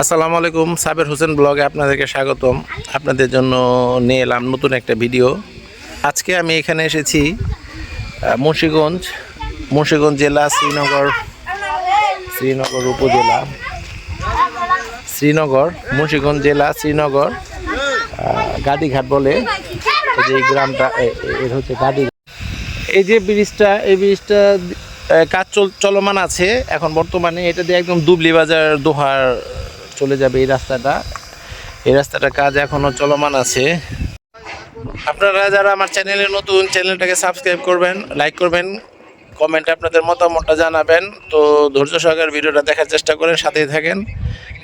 আসসালামু আলাইকুম, সাবের হোসেন ব্লগে আপনাদেরকে স্বাগতম। আপনাদের জন্য নিয়ে এলাম নতুন একটা ভিডিও। আজকে আমি এখানে এসেছি মুন্সিগঞ্জ মুন্সিগঞ্জ জেলা, শ্রীনগর শ্রীনগর উপজেলা, শ্রীনগর, মুন্সিগঞ্জ জেলা, শ্রীনগর গাদিঘাট বলে। যে গ্রামটা এর হচ্ছে গাদি এই যে ব্রিজটা, এই ব্রিজটা কাজ চল, চলমান আছে। এখন বর্তমানে এটা দিয়ে একদম দুবলি বাজার দোহার চলে যাবে এই রাস্তাটা। এই রাস্তাটার কাজ এখনও চলমান আছে। আপনারা যারা আমার চ্যানেলে নতুন, চ্যানেলটাকে সাবস্ক্রাইব করবেন, লাইক করবেন, কমেন্টে আপনাদের মতামতটা জানাবেন। তো ধৈর্য সহকারে ভিডিওটা দেখার চেষ্টা করেন, সাথেই থাকেন,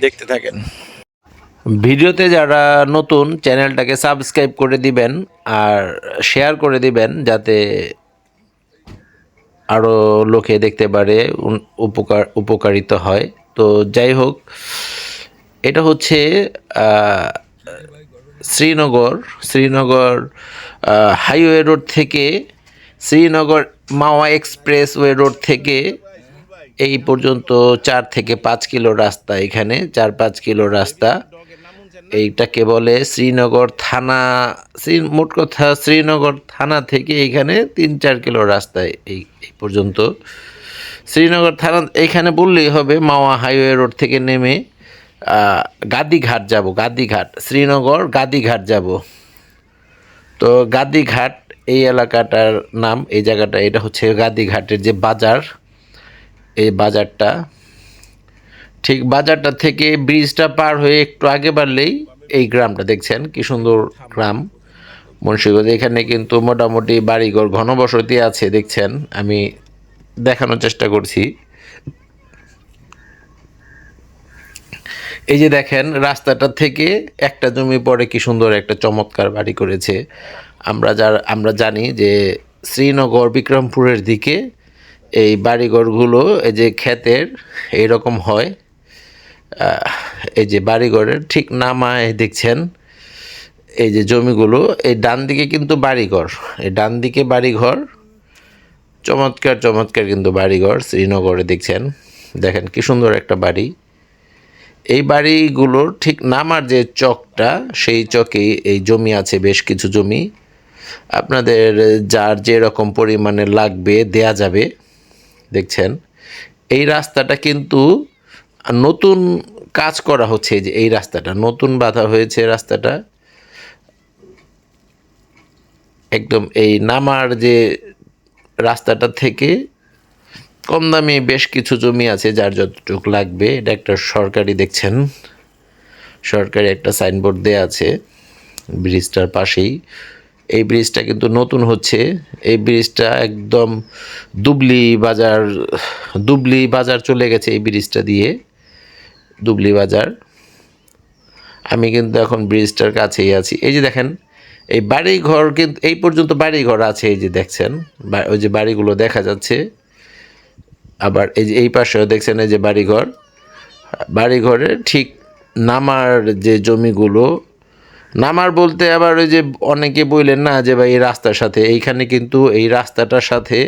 দেখতে থাকেন। ভিডিওতে যারা নতুন, চ্যানেলটাকে সাবস্ক্রাইব করে দিবেন আর শেয়ার করে দিবেন, যাতে আরও লোকে দেখতে পারে উপকার, উপকারিত হয়। তো যাই হোক এটা হচ্ছে শ্রীনগর শ্রীনগর হাইওয়ে রোড থেকে শ্রীনগর মাওয়া এক্সপ্রেসওয়ে রোড থেকে এই পর্যন্ত চার থেকে পাঁচ কিলো রাস্তা এখানে, চার পাঁচ কিলো রাস্তা। এইটাকে বলে শ্রীনগর থানা, শ্রী, মোট কথা শ্রীনগর থানা থেকে এখানে তিন চার কিলো রাস্তায় এই এই পর্যন্ত। শ্রীনগর থানা এইখানে বললেই হবে, মাওয়া হাইওয়ে রোড থেকে নেমে গাদিঘাট যাব, গাদিঘাট, শ্রীনগর, গাদিঘাট যাব। তো গাদিঘাট, এই এলাকাটার নাম, এই জায়গাটা, এটা হচ্ছে গাদিঘাটের যে বাজার, এই বাজারটা। ঠিক বাজারটা থেকে ব্রিজটা পার হয়ে একটু আগে বাড়লেই এই গ্রামটা, দেখছেন? কি সুন্দর গ্রাম। মুন্সিগঞ্জ, এখানে কিন্তু মোটামুটি বাড়িঘর ঘনবসতি আছে, দেখছেন? আমি দেখানোর চেষ্টা করছি। এই যে দেখেন, রাস্তাটা থেকে একটা জমি পরে কি সুন্দর একটা চমৎকার বাড়ি করেছে। আমরা যার আমরা জানি যে শ্রীনগর, বিক্রমপুরের দিকে এই বাড়িঘরগুলো, এই যে ক্ষেতের, এইরকম হয়। এই যে বাড়িঘরের ঠিক নামায় দেখছেন, এই যে জমিগুলো, এই ডান দিকে কিন্তু বাড়িঘর। এই ডান দিকে বাড়িঘর, চমৎকার চমৎকার কিন্তু বাড়িঘর শ্রীনগরে দেখছেন। দেখেন কি সুন্দর একটা বাড়ি। এই বাড়িগুলোর ঠিক নামার যে চকটা, সেই চকেই এই জমি আছে, বেশ কিছু জমি। আপনাদের যার যে রকম পরিমাণে লাগবে, দেয়া যাবে। দেখছেন? এই রাস্তাটা কিন্তু নতুন কাজ করা হচ্ছে যে এই রাস্তাটা। নতুন বাধা হয়েছে রাস্তাটা। একদম এই নামার যে রাস্তাটা থেকে কম দামি বেশ কিছু জমি আছে যার যতটুকু লাগবে, এটা একটা সরকারি, দেখছেন? সরকারি একটা সাইনবোর্ড দেয়া আছে, ব্রিজটার পাশেই। এই ব্রিজটা কিন্তু নতুন হচ্ছে। এই ব্রিজটা একদম দুবলি বাজার দুবলি বাজার চলে গেছে এই ব্রিজটা দিয়ে। দুবলি বাজার। আমি কিন্তু এখন ব্রিজটার কাছেই আছি। এই যে দেখেন, এই বাড়ি ঘর কিন্তু, এই পর্যন্ত বাড়ি ঘর আছে, এই যে দেখছেন? ওই যে বাড়িগুলো দেখা যাচ্ছে। আবার এই যে এই পাশেও দেখছেন এই যে বাড়িঘর। বাড়িঘরের ঠিক নামার যে জমিগুলো নামার বলতে আবার ওই যে অনেকে বললেন না যে ভাই এই রাস্তার সাথে এইখানে কিন্তু এই রাস্তাটার সাথে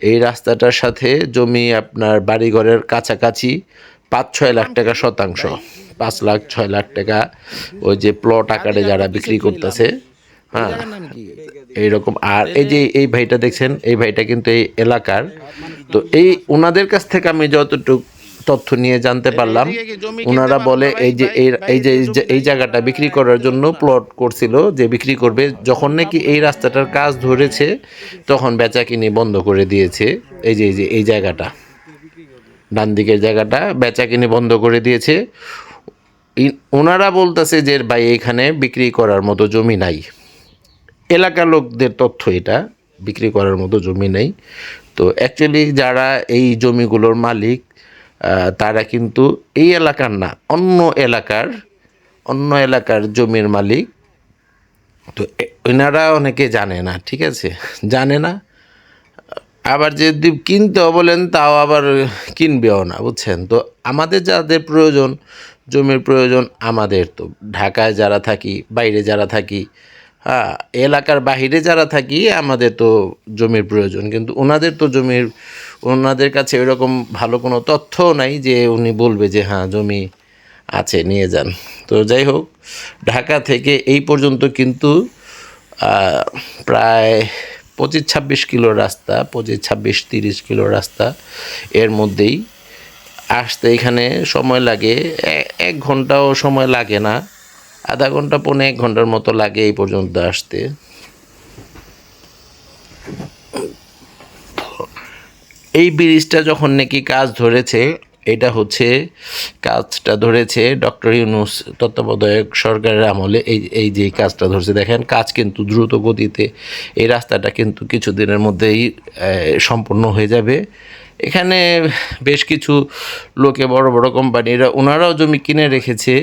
এই রাস্তাটার সাথে জমি আপনার বাড়িঘরের কাছাকাছি পাঁচ ছয় লাখ টাকা শতাংশ পাঁচ লাখ ছয় লাখ টাকা ওই যে প্লট আকারে যারা বিক্রি করতেছে। হ্যাঁ এইরকম। আর এই যে এই ভাইটা দেখছেন এই ভাইটা কিন্তু এই এলাকার তো এই ওনাদের কাছ থেকে আমি যতটুকু তথ্য নিয়ে জানতে পারলাম ওনারা বলে এই যে এই এই যে এই যে- এই জায়গাটা বিক্রি করার জন্য প্লট করছিল যে বিক্রি করবে যখন নাকি এই রাস্তাটার কাজ ধরেছে তখন বেচা কিনি বন্ধ করে দিয়েছে। এই যে এই যে এই জায়গাটা ডান দিকের জায়গাটা বেচা কিনি বন্ধ করে দিয়েছে। ওনারা বলতেছে যে ভাই এখানে বিক্রি করার মতো জমি নাই। এলাকার লোকদের তথ্য এটা বিক্রি করার মতো জমি নেই। তো অ্যাকচুয়ালি যারা এই জমিগুলোর মালিক তারা কিন্তু এই এলাকার না, অন্য এলাকার অন্য এলাকার জমির মালিক। তো এনারা অনেকে জানে না, ঠিক আছে? জানে না। আবার যদি কিনতেও বলেন, তাও আবার কিনবেও না, বুঝছেন? তো আমাদের যাদের প্রয়োজন, জমির প্রয়োজন, আমাদের তো। ঢাকায় যারা থাকি, বাইরে যারা থাকি এলাকার বাহিরে যারা থাকি, আমাদের তো জমির প্রয়োজন। কিন্তু ওনাদের তো জমির ওনাদের কাছে এরকম ভালো কোনো তথ্যও নাই যে উনি বলবে যে হ্যাঁ জমি আছে, নিয়ে যান। তো যাই হোক, ঢাকা থেকে এই পর্যন্ত কিন্তু প্রায় পঁচিশ ছাব্বিশ কিলো রাস্তা পঁচিশ ছাব্বিশ তিরিশ কিলো রাস্তা এর মধ্যেই। আসতে এখানে সময় লাগে এক ঘন্টাও সময় লাগে না। আধা ঘণ্টা পৌনে এক ঘণ্টার মতো লাগে এই পর্যন্ত আসতে। এই ব্রিজটা যখন নাকি কাজ ধরেছে, এটা হচ্ছে কাজটা ধরেছে ডক্টর ইউনুস তত্ত্বাবধায়ক সরকারের আমলে। এই এই যে কাজটা ধরেছে, দেখেন কাজ কিন্তু দ্রুত গতিতে এই রাস্তাটা কিন্তু কিছুদিনের মধ্যেই সম্পূর্ণ হয়ে যাবে। এখানে বেশ কিছু লোকে, বড় বড় কোম্পানিরা, ওনারাও জমি কিনে রেখেছে।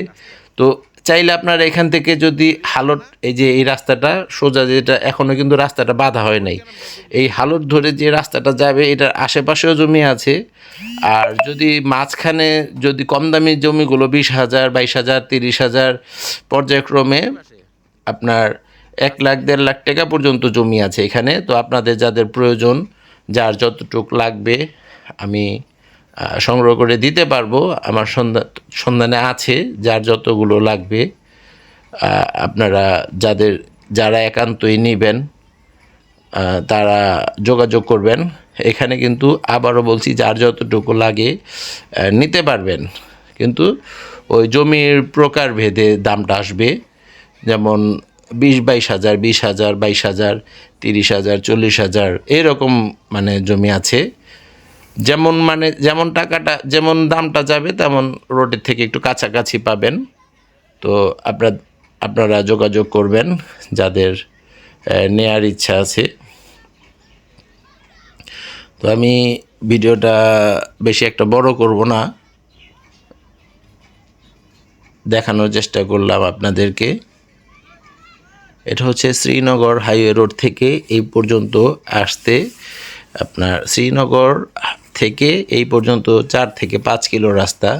তো চাইলে আপনার এখান থেকে যদি হালট, এই যে এই রাস্তাটা সোজা যেটা এখনও কিন্তু রাস্তাটা বাঁধা হয় নাই। এই হালট ধরে যে রাস্তাটা যাবে, এটার আশেপাশেও জমি আছে। আর যদি মাঝখানে যদি কম দামি জমিগুলো বিশ হাজার, বাইশ হাজার, তিরিশ হাজার, পর্যায়ক্রমে আপনার এক লাখ, দেড় লাখ টাকা পর্যন্ত জমি আছে এখানে। তো আপনাদের যাদের প্রয়োজন, যার যতটুক লাগবে, আমি সংগ্রহ করে দিতে পারব। আমার সন্ধান সন্ধানে আছে যার যতগুলো লাগবে। আপনারা যাদের, যারা একান্তই নেবেন তারা যোগাযোগ করবেন। এখানে কিন্তু আবারও বলছি, যার যতটুকু লাগে নিতে পারবেন। কিন্তু ওই জমির প্রকার ভেদে দামটা আসবে। যেমন বিশ, বাইশ হাজার, বিশ হাজার, বাইশ হাজার, তিরিশ হাজার, চল্লিশ হাজার, এরকম মানে জমি আছে। যেমন মানে যেমন টাকাটা, যেমন দামটা যাবে, তেমন রোডের থেকে একটু কাছাকাছি পাবেন। তো আপনার, আপনারা যোগাযোগ করবেন যাদের নেয়ার ইচ্ছা আছে। তো আমি ভিডিওটা বেশি একটা বড় করব না। দেখানোর চেষ্টা করলাম আপনাদেরকে। এটা হচ্ছে শ্রীনগর হাইওয়ে রোড থেকে এই পর্যন্ত আসতে। আপনার শ্রীনগর থেকে এই পর্যন্ত চার থেকে পাঁচ কিলো রাস্তা